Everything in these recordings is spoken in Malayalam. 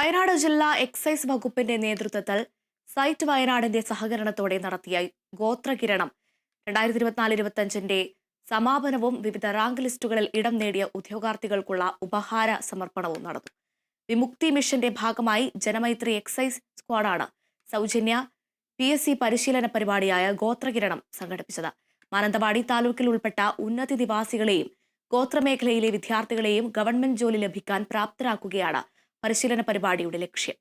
വയനാട് ജില്ലാ എക്സൈസ് വകുപ്പിന്റെ നേതൃത്വത്തിൽ സൈറ്റ് വയനാടിന്റെ സഹകരണത്തോടെ നടത്തിയ ഗോത്രകിരണം രണ്ടായിരത്തി ഇരുപത്തിനാല് ഇരുപത്തഞ്ചിന്റെ സമാപനവും വിവിധ റാങ്ക് ലിസ്റ്റുകളിൽ ഇടം നേടിയ ഉദ്യോഗാർത്ഥികൾക്കുള്ള ഉപഹാര സമർപ്പണവും നടന്നു. വിമുക്തി മിഷന്റെ ഭാഗമായി ജനമൈത്രി എക്സൈസ് സ്ക്വാഡാണ് സൗജന്യ പി എസ് സി പരിശീലന പരിപാടിയായ ഗോത്രകിരണം സംഘടിപ്പിച്ചത്. മാനന്തവാടി താലൂക്കിൽ ഉൾപ്പെട്ട ഉന്നതി നിവാസികളെയും ഗോത്രമേഖലയിലെ വിദ്യാർത്ഥികളെയും ഗവൺമെന്റ് ജോലി ലഭിക്കാൻ പ്രാപ്തരാക്കുകയാണ് പരിശീലന പരിപാടിയുടെ ലക്ഷ്യം.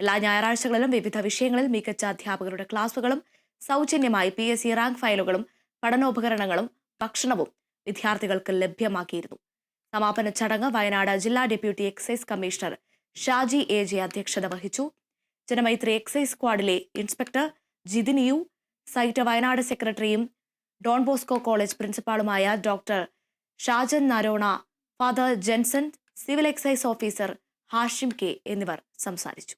എല്ലാ ഞായറാഴ്ചകളിലും വിവിധ വിഷയങ്ങളിൽ മികച്ച അധ്യാപകരുടെ ക്ലാസുകളും സൗജന്യമായി പി എസ് സി റാങ്ക് ഫയലുകളും പഠനോപകരണങ്ങളും ഭക്ഷണവും വിദ്യാർത്ഥികൾക്ക് ലഭ്യമാക്കിയിരുന്നു. സമാപന ചടങ്ങ് വയനാട് ജില്ലാ deputy excise commissioner Shaji A J അധ്യക്ഷത വഹിച്ചു. Janamaithri excise സ്ക്വാഡിലെ inspector Jithin U site Wayanad സെക്രട്ടറിയും Don Bosco college പ്രിൻസിപ്പാളുമായ doctor Shajan Noronha father Jenson civil excise officer Hashim K എന്നിവർ സംസാരിച്ചു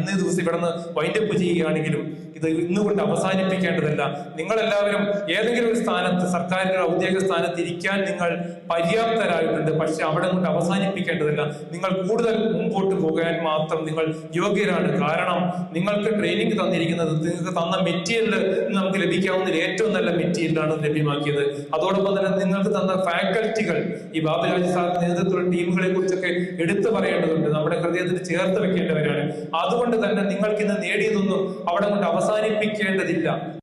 ഇന്നേ ദിവസം ഇവിടുന്ന് വൈൻഡപ്പ് ചെയ്യുകയാണെങ്കിലും ഇത് ഇന്നുകൊണ്ട് അവസാനിപ്പിക്കേണ്ടതല്ല. നിങ്ങളെല്ലാവരും ഏതെങ്കിലും ഒരു സ്ഥാനത്ത് സർക്കാരിന്റെ ഔദ്യോഗിക സ്ഥാനത്ത് ഇരിക്കാൻ നിങ്ങൾ പര്യാപ്തരായിട്ടുണ്ട്. പക്ഷെ അവിടെ കൊണ്ട് അവസാനിപ്പിക്കേണ്ടതല്ല. നിങ്ങൾ കൂടുതൽ മുമ്പോട്ട് പോകാൻ മാത്രം നിങ്ങൾ യോഗ്യരാണ്. കാരണം നിങ്ങൾക്ക് ട്രെയിനിങ് തന്നിരിക്കുന്നത് നിങ്ങൾക്ക് തന്ന മെറ്റീരിയൽ നമുക്ക് ലഭിക്കാവുന്ന ഏറ്റവും നല്ല മെറ്റീരിയലാണ് ലഭ്യമാക്കിയത്. അതോടൊപ്പം തന്നെ നിങ്ങൾക്ക് തന്ന ഫാക്കൽറ്റികൾ ഈ ബാബുരാജ് സാറിന്റെ നേതൃത്വത്തിലുള്ള ടീമുകളെ കുറിച്ചൊക്കെ എടുത്തു പറയേണ്ടതുണ്ട്. നമ്മുടെ ഹൃദയത്തിൽ ചേർത്ത് വെക്കേണ്ടവരാണ്. അതുകൊണ്ട് തന്നെ നിങ്ങൾക്ക് ഇന്ന് നേടിയതൊന്നും അവിടെ കൊണ്ട് അവസാനിപ്പിക്കേണ്ടതില്ല.